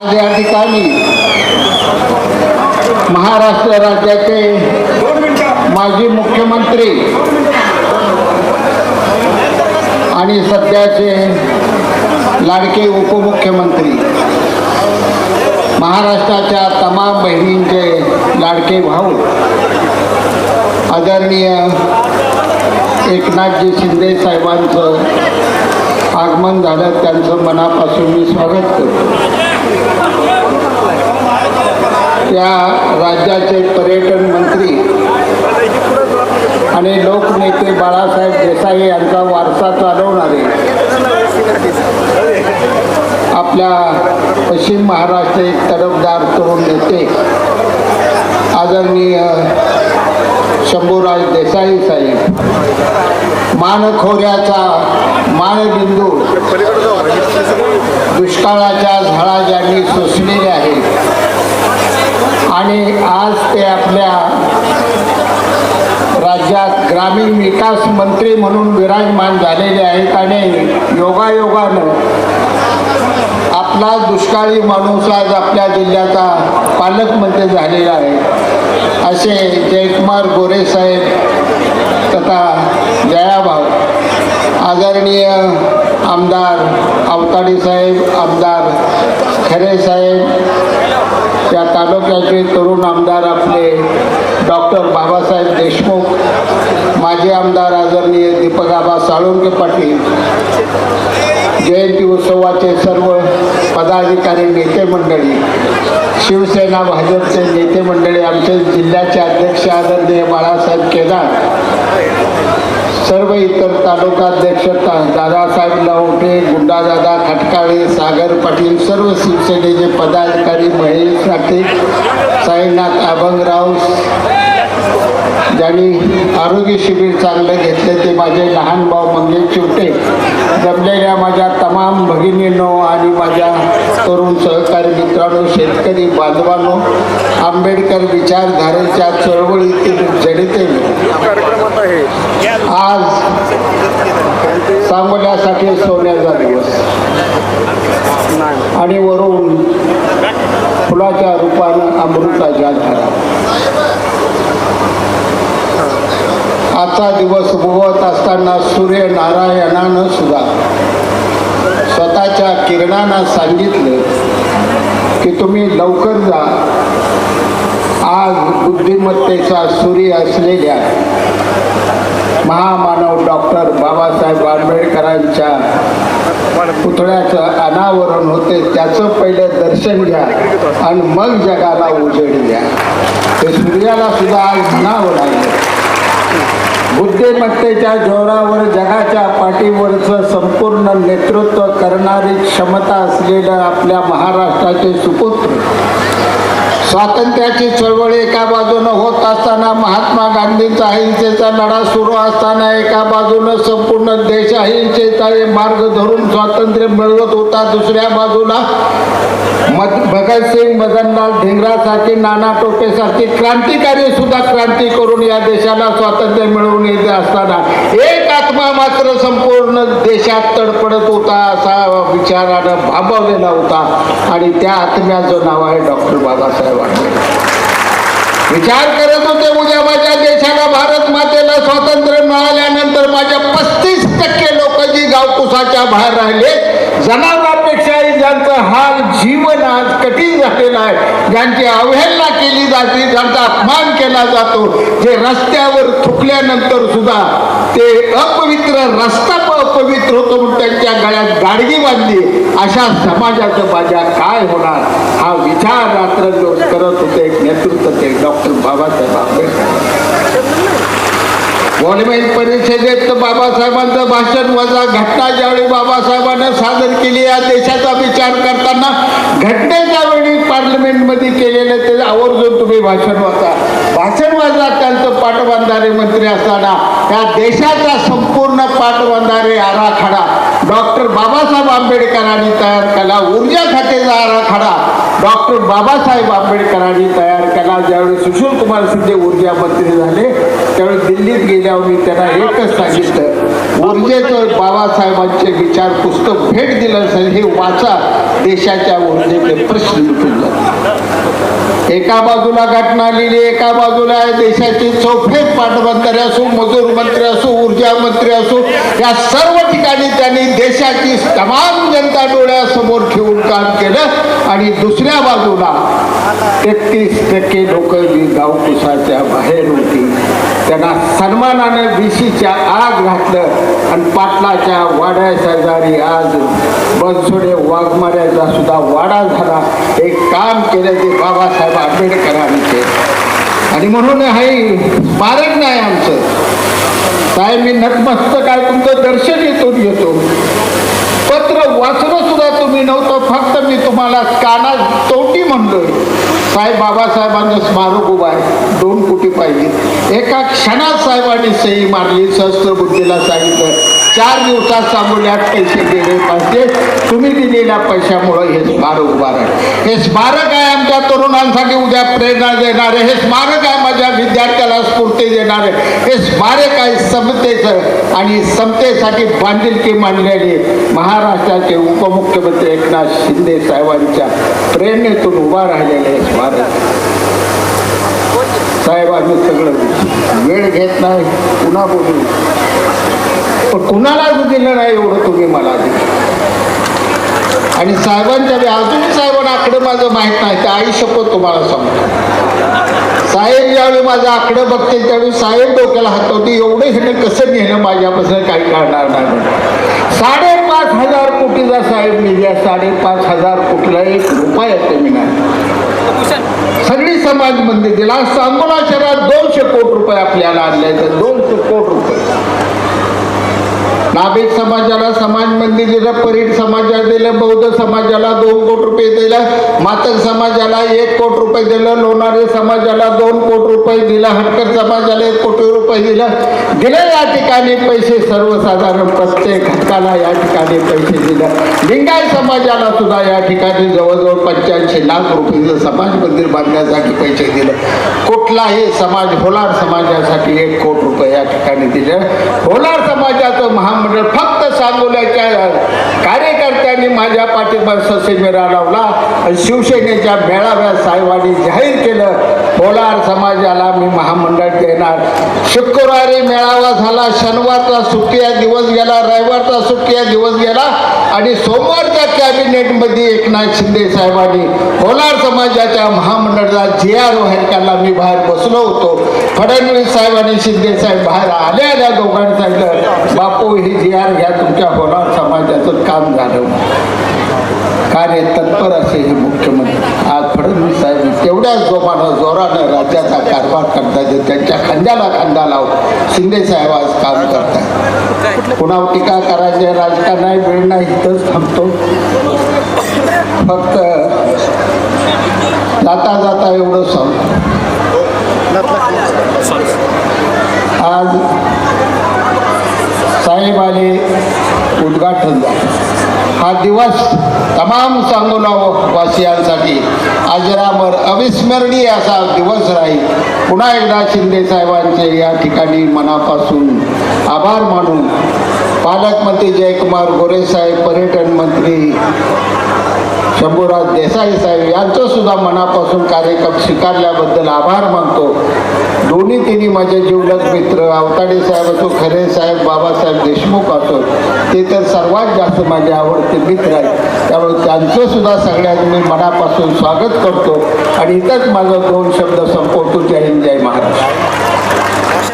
या ठिकाणी महाराष्ट्र राज्याचे माजी मुख्यमंत्री आणि सध्याचे लाडके उपमुख्यमंत्री महाराष्ट्राच्या तमाम बहिणींचे लाडके भाऊ आदरणीय एकनाथजी शिंदे साहेबांचं आगमन झालं त्यांचं मनापासून मी स्वागत करतो. त्या राज्याचे पर्यटन मंत्री आणि लोकनेते बाळासाहेब देसाई यांचा वारसा चालवणारे आपल्या पश्चिम महाराष्ट्र एक तरफदार तरुण नेते आदरणीय शंभूराज देसाई साहेब. मानखोऱ्याचा मानबिंदू दुष्काळाच्या झाडा ज्यांनी सोसलेले आहेत आणि आज ते आपल्या राज्यात ग्रामीण विकास मंत्री म्हणून विराजमान झालेले आहेत आणि योगायोगानं आपला दुष्काळी माणूस आज आपल्या जिल्ह्याचा पालकमंत्री झालेला आहे. असे जयकुमार गोरे साहेब तथा जयाभाऊ आदरणीय आमदार अवताडे साहेब आमदार खरे साहेब या तालुक्याचे तरुण आमदार आपले डॉक्टर बाबासाहेब देशमुख माजी आमदार आदरणीय दीपक आबा साळुंके पाटील जयंती उत्सवाचे सर्व पदाधिकारी नेते मंडळी शिवसेना भाजपचे नेते मंडळी आमचे जिल्ह्याचे अध्यक्ष आदरणीय बाळासाहेब केदार सर्व इतर तालुकाध्यक्ष दादासाहेब लवटे गुंडादादा खटकाळे सागर पाटील सर्व शिवसेनेचे पदाधिकारी महेश साठे साईनाथ अभंगराव ज्यांनी आरोग्य शिबिर चांगलं घेतलं ते माझे लहान भाऊ मंगेश चिवटे जमलेल्या माझ्या तमाम भगिनींनो आणि माझ्या तरुण सहकारी मित्रांनो शेतकरी बांधवांनो आंबेडकर विचारधारेच्या चळवळीतील जनतेने आज सांगण्यासाठी सोन्याचा दिवस. आणि वरून फुलाच्या रूपानं अमृताच्या झाला आजचा दिवस उगवत असताना सूर्य नारायणानं सुद्धा स्वतःच्या किरणांना सांगितलं की तुम्ही लवकर जा. आज बुद्धिमत्तेचा सूर्य असलेल्या महामानव डॉक्टर बाबासाहेब आंबेडकरांच्या पुतळ्याचं अनावरण होते त्याचं पहिलं दर्शन घ्या आणि मग जगाला उजेड द्या. ते सूर्याला सुद्धा आज म्हणावं लागलं. बुद्धिमत्तेच्या जोरावर जगाच्या पाठीवरचं संपूर्ण नेतृत्व करणारी क्षमता असलेलं आपल्या महाराष्ट्राचे सुपुत्र. स्वातंत्र्याची चळवळ एका बाजूनं होत असताना महात्मा गांधींचा अहिंसेचा लढा सुरू असताना एका बाजूनं संपूर्ण देश अहिंसे हे मार्ग धरून स्वातंत्र्य मिळवत होता दुसऱ्या बाजूला. मद भगतसिंग मदनलाल धिंगरासारखी नाना टोपेसारखे क्रांतिकारी सुद्धा क्रांती करून या देशाला स्वातंत्र्य मिळवून येत असताना एक आत्मा मात्र संपूर्ण देशात तडपडत होता असा विचारानं भांबवलेला होता. आणि त्या आत्म्याचं नाव आहे डॉक्टर बाबासाहेब आंबेडकर. विचार करत होते उद्या माझ्या देशाला भारत मातेला स्वातंत्र्य मिळाल्यानंतर माझ्या पस्तीस टक्के लोक गावकुसाच्या बाहेर राहिले. जनावरांपेक्षाही ज्यांचं हाल जीवन आज कठीण झालेला आहे ज्यांची अवहेलना केली जाते ज्यांचा अपमान केला जातो जे रस्त्यावर थुकल्यानंतर सुद्धा ते अपवित्र रस्ता अपवित्र होतो म्हणून त्यांच्या गळ्यात गाडगी बांधली. अशा समाजाचं माझ्या काय होणार? हा विचार रात्रंदिवस करत होते एक नेतृत्व ते डॉक्टर बाबासाहेब आंबेडकर. गव्हर्नमेंट परिषदेत तर बाबासाहेबांचं भाषण वजा घटना ज्यावेळी बाबासाहेबांना सादर केली या देशाचा विचार करताना घटनेच्या वेळी पार्लमेंटमध्ये केलेलं ते आवर्जून तुम्ही भाषण वाचा. भाषण वाचा त्यांचं पाटबंधारे मंत्री असताना या देशाचा संपूर्ण पाटबंधारे आराखडा डॉक्टर बाबासाहेब आंबेडकरांनी तयार केला. ऊर्जा खात्याचा आराखडा डॉक्टर बाबासाहेब आंबेडकरांनी तयार केला. ज्यावेळी सुशील कुमार शिंदे ऊर्जा मंत्री झाले त्यावेळी दिल्लीत गेल्यावर मी त्यांना एकच सांगितलं. ऊर्जेचं बाबासाहेबांचे विचार पुस्तक भेट दिलं असेल हे वाचा देशाच्या ऊर्जेचे प्रश्न मिटून जातात. एका बाजूला घटना लिहिली एका बाजूला देशाचे देशाची चौफेक पाटबंधारे असो मजूर मंत्री असो ऊर्जा मंत्री असो या सर्व ठिकाणी त्यांनी देशाची तमाम जनता डोळ्यासमोर ठेवून काम केलं. आणि दुसऱ्या बाजूला तेहतीस टक्के लोक जी गावकुसाच्या बाहेर होती त्यांना सन्मानाने बीसीच्या आग घातलं. आणि पाटलाच्या वाड्या शेजारी आज बनसोडे वाघमाऱ्याचा सुद्धा वाडा झाला. एक काम केलं ते बाबासाहेब आंबेडकरांनी आमचे आणि म्हणून हे स्मारक नाही आमचं. साहेब मी नतमस्तक काय तुमचं दर्शन येतो घेतो. पत्र वाचलं सुद्धा तुम्ही नव्हतं फक्त मी तुम्हाला कानात तोटी म्हणलोय साहेब बाबासाहेबांचं स्मारक उभा आहे दोन कोटी पाहिजे. एका क्षणात साहेबांनी सही मारली सहस्त्रबुद्धीला सांगितलं. चार दिवसात सांगोल्यात पैसे गेले पाहिजे. तुम्ही दिलेल्या पैशामुळं हे स्मारक उभारण हे स्मारक आहे आमच्या तरुणांसाठी उद्या प्रेरणा देणारे हे स्मारक आहे माझ्या विद्यार्थ्याला स्फूर्ती देणारे हे स्मारक आहे समतेचं आणि समतेसाठी बांधिलकी मांडलेली महाराष्ट्राचे उपमुख्यमंत्री एकनाथ शिंदे साहेबांच्या प्रेरणेतून उभा राहिलेले हे स्मारक. साहेब आम्ही सगळं वेळ घेत नाही. पुन्हा बोलू. पण कुणालाच दिलं नाही एवढं तुम्ही मला दिलं. आणि साहेबांच्या वेळी अजून साहेबांना आकडे माझं माहीत नाही ते आई शपथ तुम्हाला सांगतो. साहेब ज्यावेळी माझं आकडं बघतील त्यावेळी साहेब डोक्याला हातवते एवढं हिनं कसं नेणं माझ्यापासून काही काढणार नाही साडेपाच हजार कोटीचा साहेब निधी साडेपाच हजार कोटीला एक रुपया मी नाही. सगळी समाज मंदिर दिला सांगोला शहरात दोनशे कोटी रुपये आपल्याला आणले तर दोनशे कोटी रुपये. नाभिक समाजाला समाज मंदिर दिलं परीट समाजाला दिलं बौद्ध समाजाला दोन कोटी रुपये दिलं मातक समाजाला एक कोटी रुपये दिलं लोणारे समाजाला दोन कोटी रुपये दिलं हटकर समाजाला एक कोटी रुपये दिलं. दिले या ठिकाणी पैसे सर्वसाधारण प्रत्येक घटकाला या ठिकाणी पैसे दिलं. लिंगाय समाजाला सुद्धा या ठिकाणी जवळजवळ पंच्याऐंशी लाख रुपये समाज मंदिर बांधण्यासाठी पैसे दिले. कुठलाही समाज होलार समाजासाठी एक कोटी रुपये या ठिकाणी दिले. होलार समाज फक्त कार्यकर्त्यांनी माझ्या पाठीवर ससेमेरा लावला. आणि शिवसेनेच्या मेळाव्या साहेबांनी जाहीर केलं पोलार समाजाला मी महामंडळ देणार. शुक्रवारी मेळावा झाला शनिवारचा सुट्टी दिवस गेला रविवारचा सुट्टीया दिवस गेला. आणि सोमवारच्या कॅबिनेटमध्ये एकनाथ शिंदे साहेबांनी होलार समाजाच्या महामंडळाचा जे आर बाहेर मी बाहेर बसलो होतो. फडणवीस साहेब आणि शिंदे साहेब बाहेर आले आल्या दोघांनी सांगितलं बापू ही जे आर घ्या तुमच्या होलार समाजाचं काम झालं. कार्य तत्पर असे हे मुख्यमंत्री. आज फडणवीस साहेब तेवढ्याच जोमानं जोरानं राज्याचा कारभार करतायत त्यांच्या खांद्याला खांदा लाव शिंदे साहेब आज काम करतात पुन्हा टीका करायचे राजकारण नाही वेळ नाही इथंच थांबतो. फक्त जाता जाता एवढं सांगतो. आज साहेब आले उद्घाटन झालं. हा दिवस तमाम सांगोला वासियांसाठी अजरामर अविस्मरणीय असा दिवस राहील. पुन्हा एकदा शिंदे साहेबांचे या ठिकाणी मनापासून आभार मानून पालकमंत्री जयकुमार गोरेसाहेब पर्यटन मंत्री शंभूराज देसाई साहेब यांचं सुद्धा मनापासून कार्यक्रम स्वीकारल्याबद्दल आभार मानतो. दोन्ही तिन्ही माझे जिवलग मित्र अवताडे साहेब असो खरे साहेब बाबासाहेब देशमुख असो ते तर सर्वात जास्त माझे आवडते मित्र आहेत. त्यामुळे त्यांचं सुद्धा सगळ्यांनी मी मनापासून स्वागत करतो. आणि इथंच माझं दोन शब्द संपवतो. जय हिंद जय